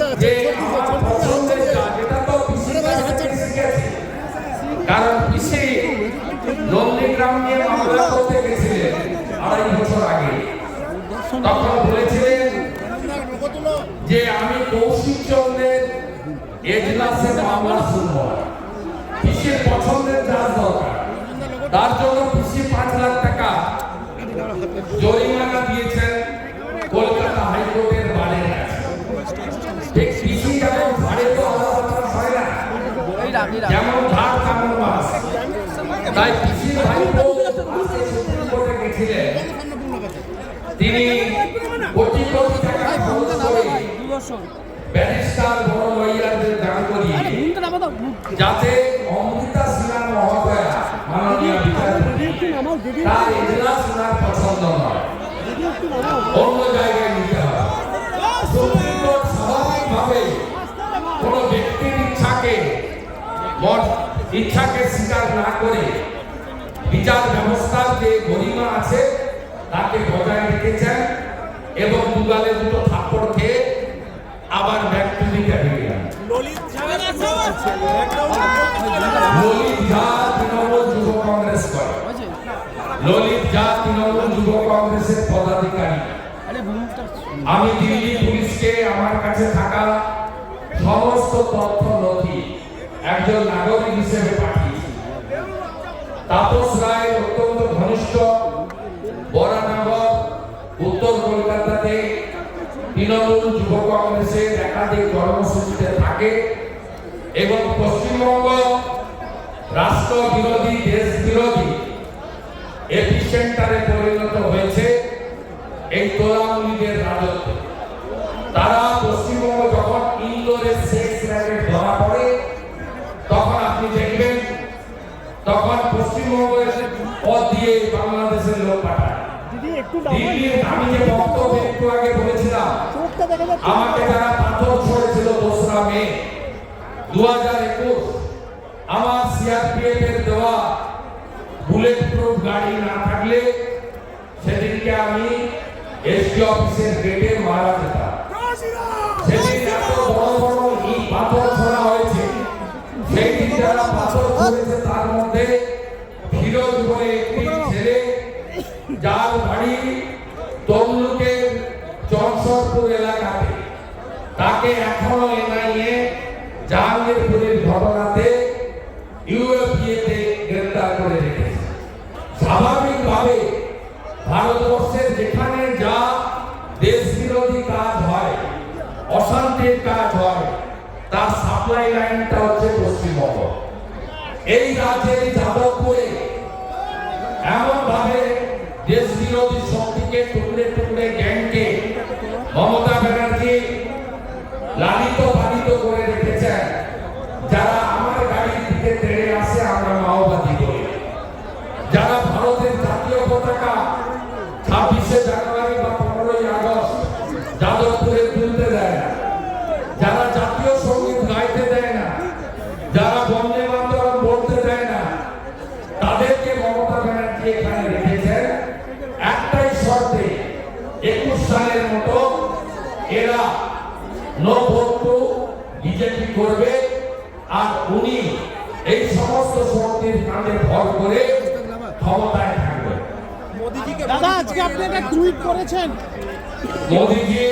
ছাড়। শিখেছি। কারণ পিসি নন্দীগ্রাম নিয়ে মামলা করতে গেছিলেন আড়াই বছর আগে। তখন বলেছিলেন যে আমি কৌশিক চন্দ্রের এজলাসে মামলা শুনব। পিসির পছন্দের কাজ দরকার। তার জন্য পিসি পাঁচ লাখ টাকা জরিমানা দিয়েছেন কলকাতা হাইকোর্টের যেমন ধার তেমন মাস তাই পিসির ভাইপো কোর্টে গেছিলেন। তিনি কোটি কোটি টাকা খরচ করে ব্যারিস্টার বড় লয়ারদের দান করিয়ে যাতে অমৃতা সিনহা মহোদয়া মাননীয় বিচারপতি তার এজলাস ওনার পছন্দ নয়। অন্য জায়গায় মত ইচ্ছাকে স্বীকার না করে বিচার ব্যবস্থার যে গরিমা আছে, তাকে বজায় রেখেছেন এবং দুগালে দুটো থাপ্পড় খেয়ে আবার back to the cabinet Lalit Jha Trinamool Yuva Congress করে। ললিত ঝা তৃণমূল যুব কংগ্রেসের পদাধিকারী। আমি দিল্লি পুলিশকে আমার কাছে থাকা সমস্ত তথ্য নথি একজন নাগরিক হিসেবে পাঠিয়েছি তাপস রায় অত্যন্ত ঘনিষ্ঠ, বরানগর, উত্তর কলকাতাতে তৃণমূল যুব কংগ্রেসের একাধিক কর্মসূচিতে থাকে এবং পশ্চিমবঙ্গ রাষ্ট্র বিরোধী, দেশ বিরোধী এপিসেন্টারে পরিণত হয়েছে এই তোলামুলিদের রাজত্ব। তারা পশ্চিমবঙ্গ যখন ইন্দোরের পশ্চিমবঙ্গের পথ দিয়ে বাংলাদেশের লোক পাঠায়। দিল্লির আমি যে বক্তব্য একটু আগে বলেছিলাম আমাকে যারা পাথর ছড়েছিল দোসরা মে দু হাজার একুশ আমার সিআরপিএফ এর দেওয়া বুলেট প্রুফ গাড়ি না থাকলে সেদিনকে আমি এসপি অফিসের গেটে মারা যেতাম। সেদিন এত বড় বড় পাথর ছোড়া হয়েছে সেই দিন যারা পাথর ছড়েছে তার মধ্যে ফিরোজ বলে একটি ছেলে যার বাড়ি তমলুকের চরসরপুর এলাকাতে। তাকে এখনও এনআইএ, জাহাঙ্গীরপুরের ঘটনাতে ইউএপিএতে গ্রেফতার করে রেখেছে। স্বাভাবিকভাবে ভারতবর্ষের যেখানে যা দেশ বিরোধী কাজ হয়, অশান্তির কাজ হয়, তার সাপ্লাই লাইনটা হচ্ছে পশ্চিমবঙ্গ। এই রাজ্যের যাদবপুরে এমন ভাবে দেশ বিরোধী শক্তিকে টুকরে টুকরে গ্যাংকে মমতা ব্যানার্জি লালিত পালিত করে রেখেছেন। যারা আমার গাড়ির দিকে তেড়ে আসে, আমরা মাওবাদী বলি। যারা ভারতের জাতীয় পতাকা ছাব্বিশে জানুয়ারি বা পনেরোই আগস্ট যাদবপুরে তুলতে দেয় না যারা জাতীয় সংগীত গাইতে দেয় না যারা বন্দে মাতরম বলতে দেয় না তাদেরকে মমতা ব্যানার্জি এখানে রেখেছেন একটাই শর্তে একুশ সালের মতো এরা নো ভোট টু বিজেপি করবে আর উনি এই সমস্ত শক্তির কাঁধে ভর করে ক্ষমতায় থাকবে। দাদা আজকে আপনি একটা টুইট করেছেন। মোদিজি